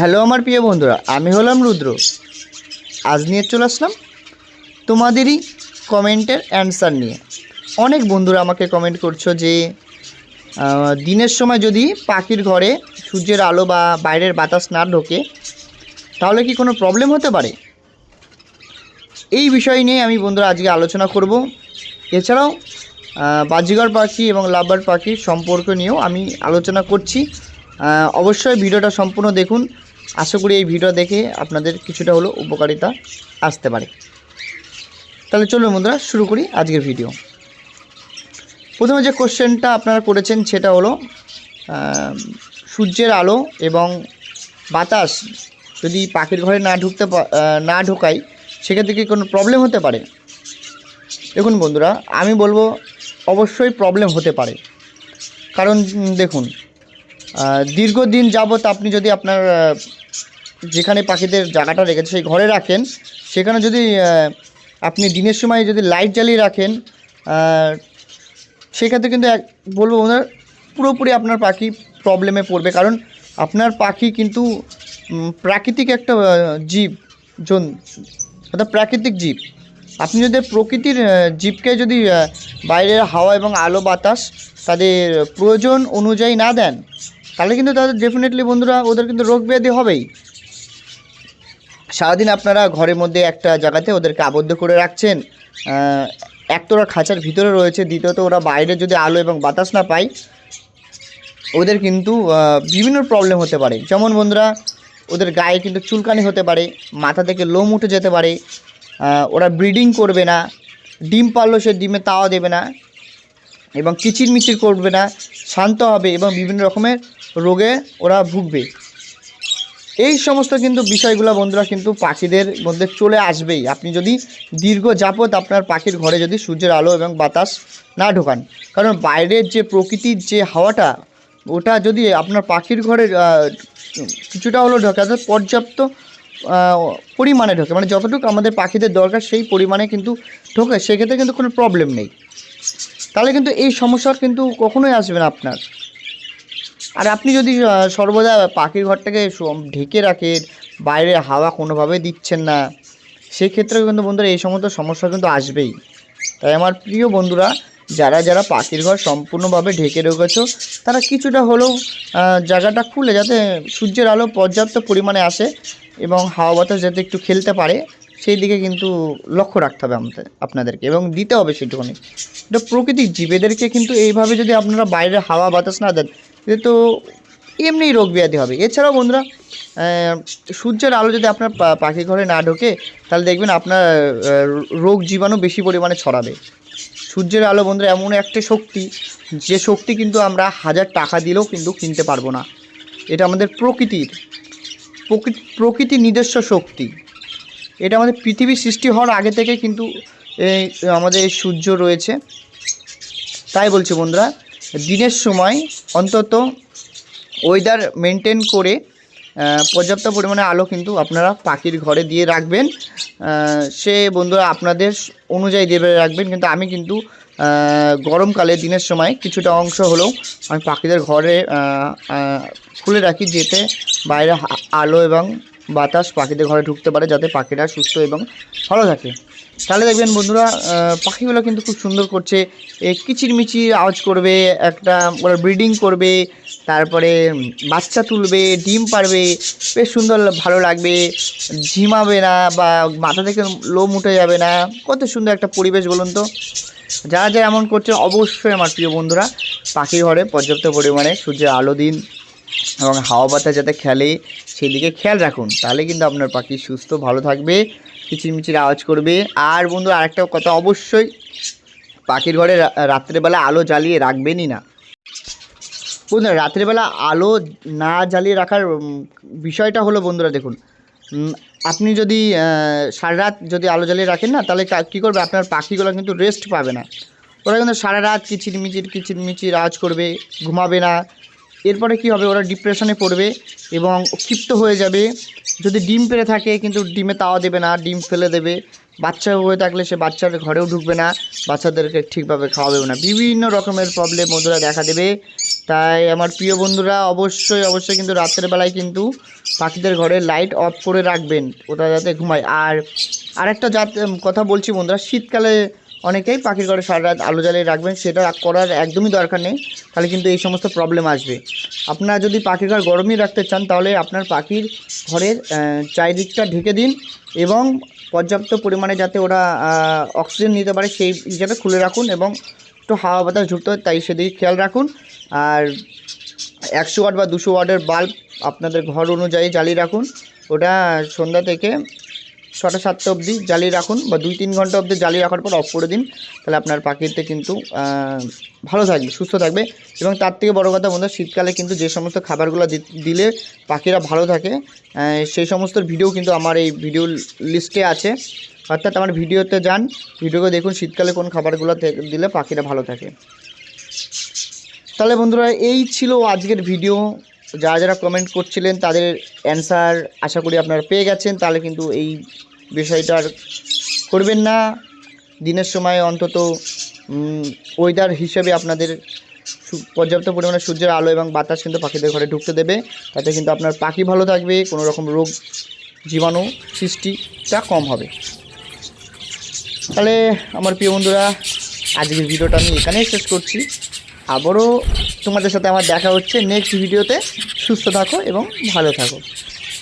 Hello আমার প্রিয় বন্ধুরা, আমি হলাম রুদ্র। আজ নিয়ে চলে আসলাম তোমাদেরই কমেন্টের অ্যান্সার নিয়ে। অনেক বন্ধুরা আমাকে কমেন্ট করছ যে দিনের সময় যদি পাখির ঘরে সূর্যের আলো বা বাইরের বাতাস না ঢোকে, তাহলে কি কোনো প্রবলেম হতে পারে? এই বিষয় নিয়ে আমি বন্ধুরা আজকে আলোচনা করব। এছাড়াও বাজিগর পাখি এবং লাভবার পাখির সম্পর্ক নিয়েও আমি আলোচনা করছি। অবশ্যই ভিডিওটা সম্পূর্ণ দেখুন। আশা করি এই ভিডিও দেখে আপনাদের কিছুটা হলো উপকারিতা আসতে পারে। তাহলে চলুন বন্ধুরা, শুরু করি আজকের ভিডিও। প্রথমে যে কোশ্চেনটা আপনারা করেছেন সেটা হলো সূর্যের আলো এবং বাতাস যদি পাখির ঘরে না ঢুকতে না ঢোকাই সেক্ষেত্রে কি কোনো প্রবলেম হতে পারে? দেখুন বন্ধুরা, আমি বলব অবশ্যই প্রবলেম হতে পারে। কারণ দেখুন দীর্ঘদিন যাবৎ আপনি যদি আপনার যেখানে পাখিদের জায়গাটা রেখেছে সেই ঘরে রাখেন, সেখানে যদি আপনি দিনের সময় যদি লাইট জ্বালিয়ে রাখেন সেক্ষেত্রে কিন্তু এক, বলব ওনার পুরোপুরি আপনার পাখি প্রবলেমে পড়বে। কারণ আপনার পাখি কিন্তু প্রাকৃতিক একটা জীব, জন, অর্থাৎ প্রাকৃতিক জীব। আপনি যদি প্রকৃতির জীবকে যদি বাইরের হাওয়া এবং আলো বাতাস তাদের প্রয়োজন অনুযায়ী না দেন তাহলে কিন্তু তাদের ডেফিনেটলি বন্ধুরা, ওদের কিন্তু রোগ ব্যাধি হবেই। সারাদিন আপনারা ঘরের মধ্যে একটা জায়গাতে ওদেরকে আবদ্ধ করে রাখছেন। এক তো ওরা খাঁচার ভিতরে রয়েছে। দ্বিতীয়ত, ওরা বাইরে যদি আলো এবং বাতাস না পায়, ওদের কিন্তু বিভিন্ন প্রবলেম হতে পারে। যেমন বন্ধুরা, ওদের গায়ে কিন্তু চুলকানি হতে পারে, মাথা থেকে লোম উঠে যেতে পারে ওরা ব্রিডিং করবে না, ডিম পারলেও সে ডিমে তাওয়া দেবে না, এবং কিচিরমিচির করবে না, শান্ত হবে, এবং বিভিন্ন রকমের রোগে ওরা ভুগবে। এই সমস্ত কিন্তু বিষয়গুলো বন্ধুরা কিন্তু পাখিদের মধ্যে চলে আসবেই। আপনি যদি দীর্ঘ যাপত আপনার পাখির ঘরে যদি সূর্যের আলো এবং বাতাস না ঢোকান, কারণ বাইরের যে প্রকৃতির যে হাওয়াটা, ওটা যদি আপনার পাখির ঘরে কিছুটা হলেও ঢোকে, অর্থাৎ পর্যাপ্ত পরিমাণে ঢোকে মানে যতটুকু আমাদের পাখিদের দরকার সেই পরিমাণে কিন্তু ঢোকে, সেক্ষেত্রে কিন্তু কোনো প্রবলেম নেই। তাহলে কিন্তু এই সমস্যা কিন্তু কখনোই আসবে না আপনার। আর আপনি যদি সর্বদা পাখির ঘরটাকে ঢেকে রাখেন বাইরে হাওয়া কোনোভাবে দিচ্ছেন না সেক্ষেত্রে কিন্তু বন্ধুরা এই সমস্ত সমস্যা কিন্তু আসবেই। তাই আমার প্রিয় বন্ধুরা, যারা যারা পাখির ঘর সম্পূর্ণভাবে ঢেকে রেখেছ, তারা কিছুটা হলেও জায়গাটা খুলে যাতে সূর্যের আলো পর্যাপ্ত পরিমাণে আসে এবং হাওয়া বাতাস যাতে একটু খেলতে পারে, সেই দিকে কিন্তু লক্ষ্য রাখতে হবে আমাদের আপনাদেরকে এবং দিতে হবে সেটুকুনি। এটা প্রকৃতির জীবেদেরকে কিন্তু এইভাবে যদি আপনারা বাইরে হাওয়া বাতাস না দেন এদের তো এমনিই রোগ ব্যাধি হবে। এছাড়াও বন্ধুরা সূর্যের আলো যদি আপনার পাখি ঘরে না ঢোকে, তাহলে দেখবেন আপনার রোগ জীবাণু বেশি পরিমাণে ছড়াবে। সূর্যের আলো বন্ধুরা এমন একটা শক্তি, যে শক্তি কিন্তু আমরা হাজার টাকা দিলেও কিন্তু কিনতে পারব না। এটা আমাদের প্রকৃতির, প্রকৃতি নিজস্ব শক্তি। এটা আমাদের পৃথিবী সৃষ্টি হওয়ার আগে থেকে কিন্তু আমাদের সূর্য রয়েছে। তাই বলছি বন্ধুরা দিনের সময় অন্তত ওয়েদার মেনটেন করে পর্যাপ্ত পরিমাণে আলো কিন্তু আপনারা পাখির ঘরে দিয়ে রাখবেন। সে বন্ধুরা আপনাদের অনুযায়ী দেবে রাখবেন, কিন্তু আমি কিন্তু গরমকালে দিনের সময় কিছুটা অংশ হলেও আমি পাখিদের ঘরে খুলে রাখি যেতে বাইরে আলো এবং বাতাস পাখিদের ঘরে ঢুকতে পারে যাতে পাখিরা সুস্থ এবং ভালো থাকে। তাহলে দেখবেন বন্ধুরা পাখিগুলো কিন্তু খুব সুন্দর করছে। কিচিরমিচির আওয়াজ করবে, একটা ওরা ব্রিডিং করবে, তারপরে বাচ্চা তুলবে, ডিম পারবে, বেশ সুন্দর ভালো লাগবে, ঝিমাবে না বা মাথা থেকে লোম উঠে যাবে না। কত সুন্দর একটা পরিবেশ বলুন তো। যারা যারা এমন করছে, অবশ্যই আমার প্রিয় বন্ধুরা, পাখির ঘরে পর্যাপ্ত পরিমাণে সূর্যের আলো দিন এবং হাওয়া বাতাস যাতে খেলে, সেদিকে খেয়াল রাখুন। তাহলে কিন্তু আপনার পাখি সুস্থ, ভালো থাকবে। কিচিরমিচির আওয়াজ করবে। আর বন্ধু, আরেকটা কথা অবশ্যই, পাখির ঘরে রাত্রেবেলা আলো জ্বালিয়ে রাখবেনই না। বন্ধুরা রাত্রেবেলা আলো না জ্বালিয়ে রাখার বিষয়টা হলো বন্ধুরা দেখুন আপনি যদি সারা রাত যদি আলো জ্বালিয়ে রাখেন না, তাহলে কী করবে? আপনার পাখিগুলো কিন্তু রেস্ট পাবে না। ওরা কিন্তু সারা রাত কিচিরমিচির কিচিরমিচির আওয়াজ করবে, ঘুমাবে না। এরপরে কি হবে? ওরা ডিপ্রেশনে পড়বে এবং ক্ষিপ্ত হয়ে যাবে। যদি ডিম পেড়ে থাকে, কিন্তু ডিমে তাওয়া দেবে না, ডিম ফেলে দেবে। বাচ্চা হয়ে থাকলে সে বাচ্চার ঘরেও ঢুকবে না, বাচ্চাদেরকে ঠিকভাবে খাওয়াবেও না। বিভিন্ন রকমের প্রবলেম ওদের দেখা দেবে। তাই আমার প্রিয় বন্ধুরা, অবশ্যই অবশ্যই কিন্তু রাত্রের বেলায় কিন্তু পাখিদের ঘরে লাইট অফ করে রাখবেন, ওটা যাতে ঘুমায়। আর আরেকটা জাত কথা বলছি বন্ধুরা, শীতকালে অনেকেই পাখির ঘরে সারা রাত আলো জ্বালিয়ে রাখবেন, সেটা করার একদমই দরকার নেই। তাহলে কিন্তু এই সমস্ত প্রবলেম আসবে। আপনারা যদি পাখির ঘর গরমই রাখতে চান, তাহলে আপনার পাখির ঘরের চারিদিকটা ঢেকে দিন এবং পর্যাপ্ত পরিমাণে যাতে ওরা অক্সিজেন নিতে পারে সেই হিসাবে খুলে রাখুন এবং একটু হাওয়া বাতাস হয়, তাই সেদিকে খেয়াল রাখুন। আর একশো ওয়াট বা দুশো ওয়াটের বাল্ব আপনাদের ঘর অনুযায়ী জ্বালিয়ে রাখুন। ওটা সন্ধ্যা থেকে ছটা সাতটা অবধি জ্বালিয়ে রাখুন বা দুই তিন ঘণ্টা অবধি জ্বালিয়ে রাখার পর অফ করে দিন। তাহলে আপনার পাখিতে কিন্তু ভালো থাকবে, সুস্থ থাকবে। এবং তার থেকে বড় কথা বন্ধু শীতকালে কিন্তু যে সমস্ত খাবারগুলো দিলে পাখিরা ভালো থাকে সেই সমস্ত ভিডিও কিন্তু আমার এই ভিডিও লিস্টে আছে। অর্থাৎ আমার ভিডিওতে যান ভিডিওকে দেখুন শীতকালে কোন খাবারগুলো দিলে পাখিরা ভালো থাকে। তাহলে বন্ধুরা, এই ছিল আজকের ভিডিও যারা যারা কমেন্ট করছিলেন, তাদের অ্যান্সার আশা করি আপনারা পেয়ে গেছেন। তাহলে কিন্তু এই বিষয়টা আর করবেন না। দিনের সময় অন্তত ওয়েদার হিসেবে আপনাদের পর্যাপ্ত পরিমাণে সূর্যের আলো এবং বাতাস কিন্তু পাখিদের ঘরে ঢুকতে দেবে। তাতে কিন্তু আপনার পাখি ভালো থাকবে, কোনো রকম রোগ জীবাণু সৃষ্টিটা কম হবে। তাহলে, আমার প্রিয় বন্ধুরা, আজকের ভিডিওটা আমি এখানেই শেষ করছি। আবারও তোমাদের সাথে আমার দেখা হচ্ছে নেক্সট ভিডিওতে সুস্থ থাকো এবং ভালো থাকো।